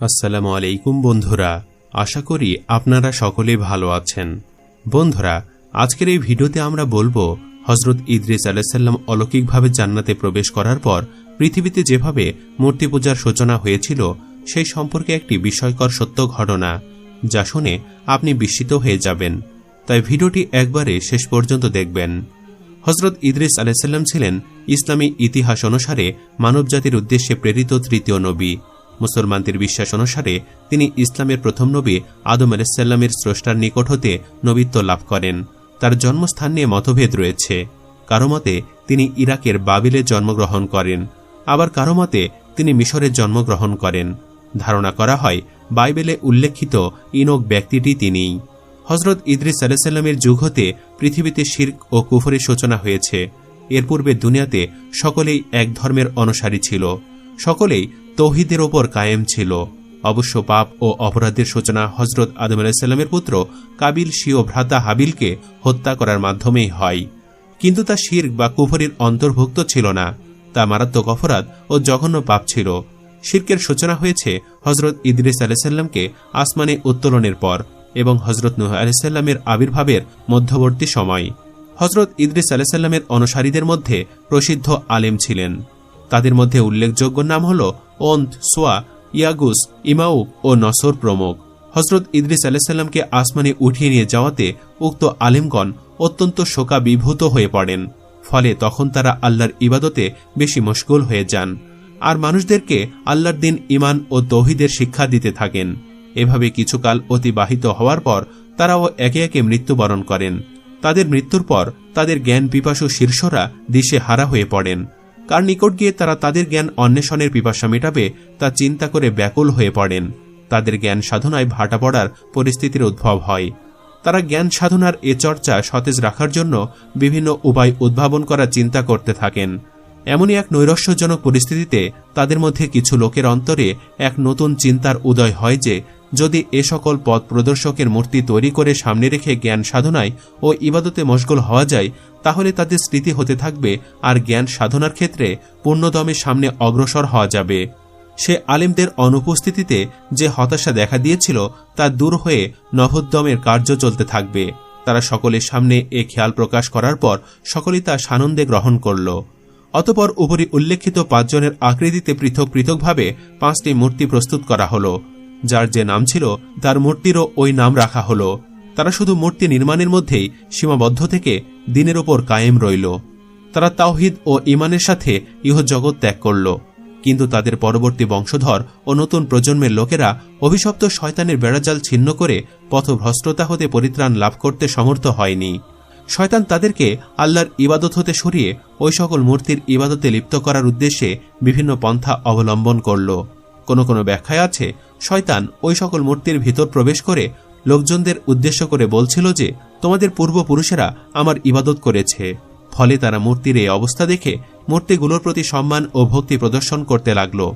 আসসালামু আলাইকুম বন্ধুরা, আশা করি আপনারা সকলে ভালো আছেন। বন্ধুরা, আজকের এই ভিডিওতে আমরা বলব হজরত ইদ্রিস আলাইসাল্লাম অলৌকিকভাবে জান্নাতে প্রবেশ করার পর পৃথিবীতে যেভাবে মূর্তি পূজার সূচনা হয়েছিল, সেই সম্পর্কে একটি বিস্ময়কর সত্য ঘটনা, যা শুনে আপনি বিস্মিত হয়ে যাবেন। তাই ভিডিওটি একবারে শেষ পর্যন্ত দেখবেন। হজরত ইদ্রিস আলাইসাল্লাম ছিলেন ইসলামী ইতিহাস অনুসারে মানবজাতির উদ্দেশ্যে প্রেরিত তৃতীয় নবী। মুসলমানদের বিশ্বাস অনুসারে তিনি ইসলামের প্রথম নবী আদম আলাইসাল্লামের স্রষ্টার নিকট হতে নবীত্ব লাভ করেন। তার জন্মস্থান নিয়ে মতভেদ রয়েছে। কারও মতে তিনি ইরাকের বাবিলে জন্মগ্রহণ করেন, আবার কারও মতে তিনি মিশরে জন্মগ্রহণ করেন। ধারণা করা হয়, বাইবেলে উল্লেখিত ইনক ব্যক্তিটি তিনিই। হজরত ইদ্রিস আলাইসাল্লামের যুগ হতে পৃথিবীতে শির্ক ও কুফরের সূচনা হয়েছে। এর পূর্বে দুনিয়াতে সকলেই এক ধর্মের অনুসারী ছিল। সকলেই তৌহিদের ওপর কায়েম ছিল। অবশ্য পাপ ও অপরাধের সূচনা হজরত আদম আলাইসাল্লামের পুত্র কাবিল স্বীয় ভ্রাতা হাবিলকে হত্যা করার মাধ্যমেই হয়। কিন্তু তা শির্ক বা কুফরির অন্তর্ভুক্ত ছিল না। তা মারাত্মক অপরাধ ও জঘন্য পাপ ছিল। শির্কের সূচনা হয়েছে হজরত ইদ্রিস আলাইসাল্লামকে আসমানে উত্তোলনের পর এবং হজরত নুহ আলাইসাল্লামের আবির্ভাবের মধ্যবর্তী সময়। হজরত ইদ্রিস আলাইসাল্লামের অনুসারীদের মধ্যে প্রসিদ্ধ আলেম ছিলেন। তাদের মধ্যে উল্লেখযোগ্য নাম হল ওন্ত সোয়া, ইয়াগুস ইমাউক ও নসর প্রমুখ। হজরত ইদ্রিস আলাইসাল্লামকে আসমানে উঠিয়ে নিয়ে যাওয়াতে উক্ত আলিমগণ অত্যন্ত শোকাবিভূত হয়ে পড়েন। ফলে তখন তারা আল্লাহর ইবাদতে বেশি মশগুল হয়ে যান। আর মানুষদেরকে আল্লাহর দিন ইমান ও তৌহিদের শিক্ষা দিতে থাকেন। এভাবে কিছুকাল অতিবাহিত হওয়ার পর তারাও একে একে মৃত্যুবরণ করেন। তাদের মৃত্যুর পর তাদের জ্ঞান পিপাসু শীর্ষরা দিশে হারা হয়ে পড়েন। কার নিকট গিয়ে তারা তাদের জ্ঞান অন্বেষণের পিপাসা মেটাবে, তা চিন্তা করে ব্যাকুল হয়ে পড়েন। তাদের জ্ঞান সাধনায় ভাটা পড়ার পরিস্থিতির উদ্ভব হয়। তারা জ্ঞান সাধনার এ চর্চা সতেজ রাখার জন্য বিভিন্ন উপায় উদ্ভাবন করার চিন্তা করতে থাকেন। এমনই এক নৈরস্যজনক পরিস্থিতিতে তাদের মধ্যে কিছু লোকের অন্তরে এক নতুন চিন্তার উদয় হয় যে যদি এ সকল পথ প্রদর্শকের মূর্তি তৈরি করে সামনে রেখে জ্ঞান সাধনায় ও ইবাদতে মশগুল হওয়া যায়, তাহলে তাদের স্মৃতি হতে থাকবে আর জ্ঞান সাধনার ক্ষেত্রে পূর্ণদমে সামনে অগ্রসর হওয়া যাবে। সে আলিমদের অনুপস্থিতিতে যে হতাশা দেখা দিয়েছিল তা দূর হয়ে নভোদ্যমের কার্য চলতে থাকবে। তারা সকলের সামনে এ খেয়াল প্রকাশ করার পর সকলেই তা সানন্দে গ্রহণ করল। অতপর উপরি উল্লেখিত পাঁচজনের আকৃতিতে পৃথক পৃথকভাবে পাঁচটি মূর্তি প্রস্তুত করা হলো। যার যে নাম ছিল, তার মূর্তিরও ওই নাম রাখা হলো। তারা শুধু মূর্তি নির্মাণের মধ্যেই সীমাবদ্ধ থেকে দিনের ওপর কায়েম রইল। তারা তাওহিদ ও ইমানের সাথে ইহ জগৎ ত্যাগ করল। কিন্তু তাদের পরবর্তী বংশধর ও নতুন প্রজন্মের লোকেরা অভিশপ্ত শয়তানের বেড়াজাল ছিন্ন করে পথভ্রষ্টতা হতে পরিত্রাণ লাভ করতে সমর্থ হয়নি। শয়তান তাদেরকে আল্লাহর ইবাদত হতে সরিয়ে ওই সকল মূর্তির ইবাদতে লিপ্ত করার উদ্দেশ্যে বিভিন্ন পন্থা অবলম্বন করল। কোনো কোনো ব্যাখ্যায় আছে শয়তান ওই সকল মূর্তির ভিতর প্রবেশ করে লোকজনদের উদ্দেশ্য করে বলছিল যে, তোমাদের পূর্বপুরুষেরা আমার ইবাদত করেছে। ফলে তারা মূর্তির এই অবস্থা দেখে মূর্তিগুলোর প্রতি সম্মান ও ভক্তি প্রদর্শন করতে লাগল।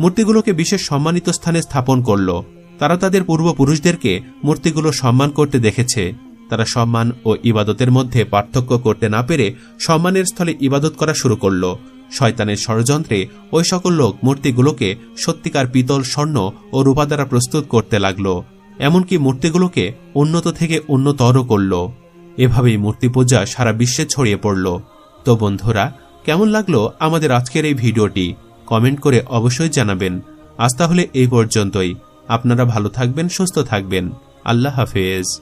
মূর্তিগুলোকে বিশেষ সম্মানিত স্থানে স্থাপন করল। তারা তাদের পূর্বপুরুষদেরকে মূর্তিগুলো সম্মান করতে দেখেছে। তারা সম্মান ও ইবাদতের মধ্যে পার্থক্য করতে না পেরে সম্মানের স্থলে ইবাদত করা শুরু করল। শয়তানের ষড়যন্ত্রে ওই সকল লোক মূর্তিগুলোকে সত্যিকার পিতল স্বর্ণ ও রূপা দ্বারা প্রস্তুত করতে লাগল। এমনকি মূর্তিগুলোকে উন্নত থেকে উন্নতর করল। এভাবেই মূর্তি পূজা সারা বিশ্বে ছড়িয়ে পড়ল। তো বন্ধুরা, কেমন লাগল আমাদের আজকের এই ভিডিওটি? কমেন্ট করে অবশ্যই জানাবেন। আজ তাহলে এই পর্যন্তই। আপনারা ভালো থাকবেন, সুস্থ থাকবেন। আল্লাহ হাফেজ।